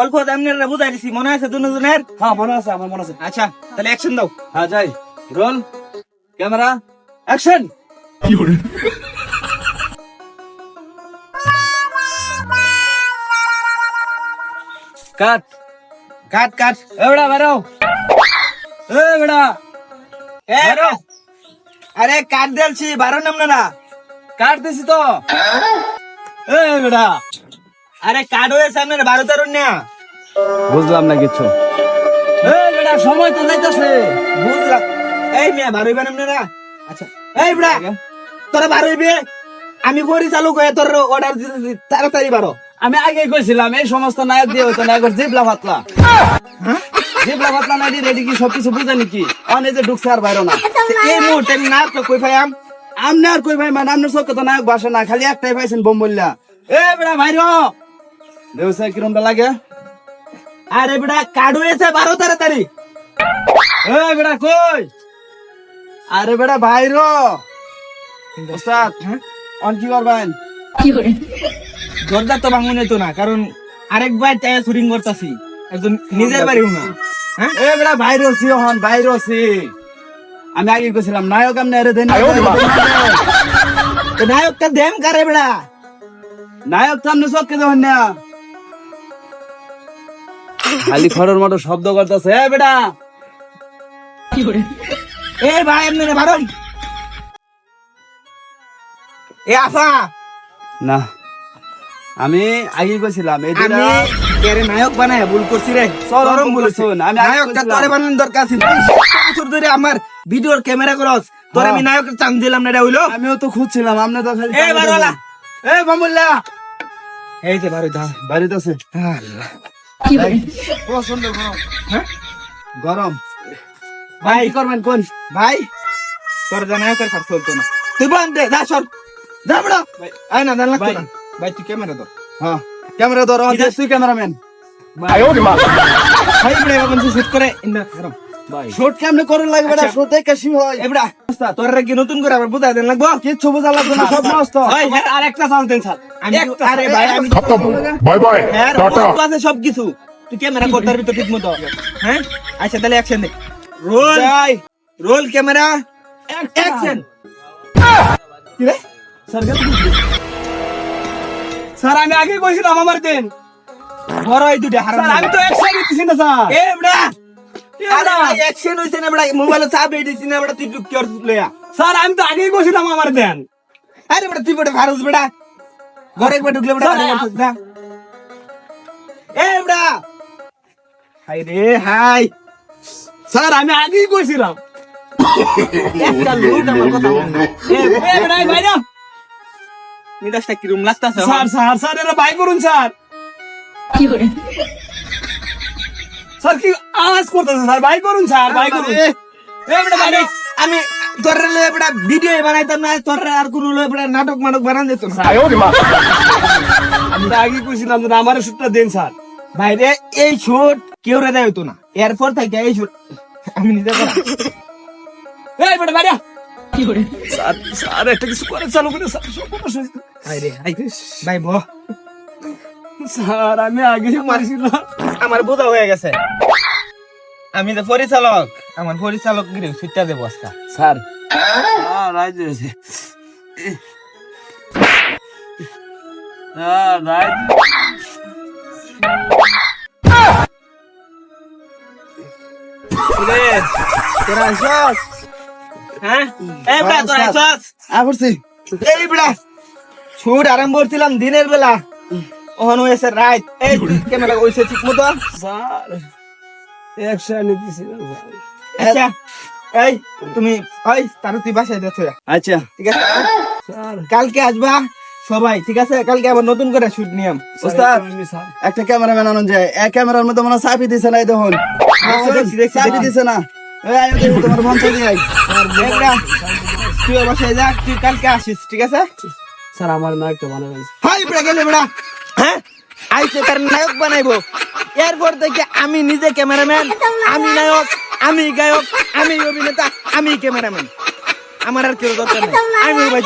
অল্প আপনারা বুঝাই দিছি। মনে আছে দুজনের? হ্যাঁ মনে আছে আমার মনে আছে। আচ্ছা তাহলে অ্যাকশন দাও। হ্যাঁ যাই। Roll camera. Action cut. Cut cut. এবড়া বেরো। এ বেড়া এ আরে কাট দিলছি বারো আপনারা কাট দিছি তো। এ বেড়া আরে কাট হয়েছে আপনারা বারো তেরো না বুঝলাম না কিছু। সময় তো যাইতাছে। বুঝলাম এই মেয়ে বারোইবেন আপনারা? আচ্ছা এই বড়া তোরা বারোইবে আমি পরিচালক হয়ে তোর অর্ডার দিতেছি তাড়াতাড়ি বারো। আমি আগে কইছিলাম এই সমস্ত নায়ক দিয়ে হইতো নায়কের জিবলা ফাতলা। হ্যাঁ? জিবলা ফাতলা নাই রেডি কি সবকিছু বুঝে নাকি অনেক যে ঢুকছে আর বাইরো না। এই মুহূর্তে আমি না তো কই পাইয়াম আমনে আর কই ভাই মানে আপনার চোখে তো নায়ক বাসে না খালি একটাই পাইছেন বোম বললা। এ বেড়া ভাইরো দেউসা কিরমটা লাগে? আরে বেটা কাট হয়েছে বারো তাড়াতাড়ি। এ বেড়া কই? আরে বেড়া ভাইরো ওস্তাদ অন কি করবেন? দরজা তো ভাঙুন তো না কারণ আরেকবার চাই শুটিং করতেছি। একজন নিজের বাড়িও না। হ্যাঁ? এ বেড়া ভাইরো সি হন ভাইরো সি। আমি আগে কইছিলাম নায়ক আমনে আরে দেন নায়কটা দেম কারে বেড়া নায়ক তো আমনে চোখে দেবেন না। খালি খড়র মতো শব্দ করতেছে। এ বেটা! কি করে? এ ভাই এমনি রে বারণ এ আফা না আমি আগে কইছিলাম এই আমি দুটা এরে নায়ক বানায় ভুল করছি রে। চরম ভুল আমি আগে নায়কটা। তোরে বানানোর দরকার ছিল বছর ধরে আমার ভিডিওর ক্যামেরা করস তোরে হ্যাঁ। আমি নায়কের চান্স দিলাম না এটা হইল? আমিও তো খুঁজছিলাম আপনি তো খালি এ বারোলা এ মামুল্লা এই যে বারো দা বাড়িতে আছে। আল্লাহ। প্রচণ্ড গরম হ্যাঁ? গরম। ভাই কি করবেন কোন? ভাই। তোর যা নায়কের কাজ চলতো না। তুই বল দে যা সর। যা বড়। আয় না দান লাগতো ভাই। না। ভাই তুই ক্যামেরা ধর। হ্যাঁ ক্যামেরা ধরো ইদাস- তুই ক্যামেরাম্যান ভাই বড় এবার শুট করে ইন্দা খারাপ ভাই। শুট কেমনে করে লাগবে আচ্ছা। এটা শুট দেখে হয়। এবড়া তোর কি নতুন করে আবার বুঝাই দেন লাগবো? কিচ্ছু বোঝা লাগবে না। সব নষ্ট। আর একটা চান্স দেন স্যার আমি তো- আরে ভাই আমি বাই বাই হ্যাঁ টাটা। আছে সব কিছু তুই ক্যামেরা করতে পারবি তো ঠিক মতো হ্যাঁ? আচ্ছা তাহলে অ্যাকশন দে রোল। যাই। Roll camera. অ্যাকশন কি রে? স্যার স্যার আমি আগে কইছিলাম আমার দেন। বড় এই দুটো হারাম স্যার আমি তো সাইড দিছি না স্যার। এ বড়া আরে অ্যাকশন হইছে না বড়া মোবাইলে চাপ দিছিস না বড়া তুই কি আর লয়া স্যার আমি তো আগেই কইছিলাম আমার দেন। আরে বড়া তুই বড়া ফারুস বড়া ঘরে একবার ঢুকলে স্যার, ঘরে বসে যা। এ বড়া হাই রে হাই। স্যার আমি আগেই কইছিলাম। একটা লুট আমার কথা বল। এ এ বেড়াই ভাই কিরম লাগতাছে স্যার স্যার স্যার এরা বাই করুন স্যার। স্যার কি আওয়াজ করতেছে স্যার? বাই করুন স্যার বাই করুন। এ বড়া আমি আমি তোর লয়ে বড়া ভিডিও বানাইতাম না তোর আর কোন লয়ে বড়া নাটক মাটক বানান দিত না। আমি আগে কইছিলাম আমার শুটটা দেন স্যার। ভাইরে এই শুট কেউ রে দেয় না। এরপর থেকে এই শুট আমি নিজে করা। এই বেটা বাইরে স্যার স্যার একটা কিছু করে চালু করে স্যার সর্বনাশ হয়েছে। ভাইরে ভাই ব স্যার আমি আগেই মারছিলাম। আমার বোঝা হয়ে গেছে। আমি তো পরিচালক। আমার পরিচালক গিরে সুইটা দেবো আজকে। স্যার। হয়েছে তোরা আইসস? হ্যাঁ? এই বড়া তোরা আইসস? আবরছি এই বড়া শুট আরম্ভ করছিলাম দিনের বেলা। ওহন হয়েছে রাত এই ক্যামেরা হয়েছে ঠিক মতো। একশো না আচ্ছা। এই তুমি ওই তার তুই বাসায় দেখো আচ্ছা। ঠিক আছে? কালকে আসবা সবাই ঠিক আছে? কালকে আবার নতুন করে শুট নিয়ম। ওস্তাদ একটা ক্যামেরাম্যান আনন্দ যায় এক ক্যামেরার মধ্যে মনে হয় চাপি দিছে না এই দেখুন দেখছি, দেখছি, চাপি দিছে না। তোমার মন আই এবড়া, তুই বাসায় যা তুই কালকে আসিস ঠিক আছে? স্যার আমার না একটা বানাবেন। হাই বেড়া গেলে হ্যাঁ? আইসে তার নায়ক বানাইবো। এরপর থেকে আমি নিজে ক্যামেরাম্যান, আমি নায়ক, আমি গায়ক, আমি অভিনেতা, আমি ক্যামেরাম্যান। আমার আর কেউ দরকার নেই। আমি বাই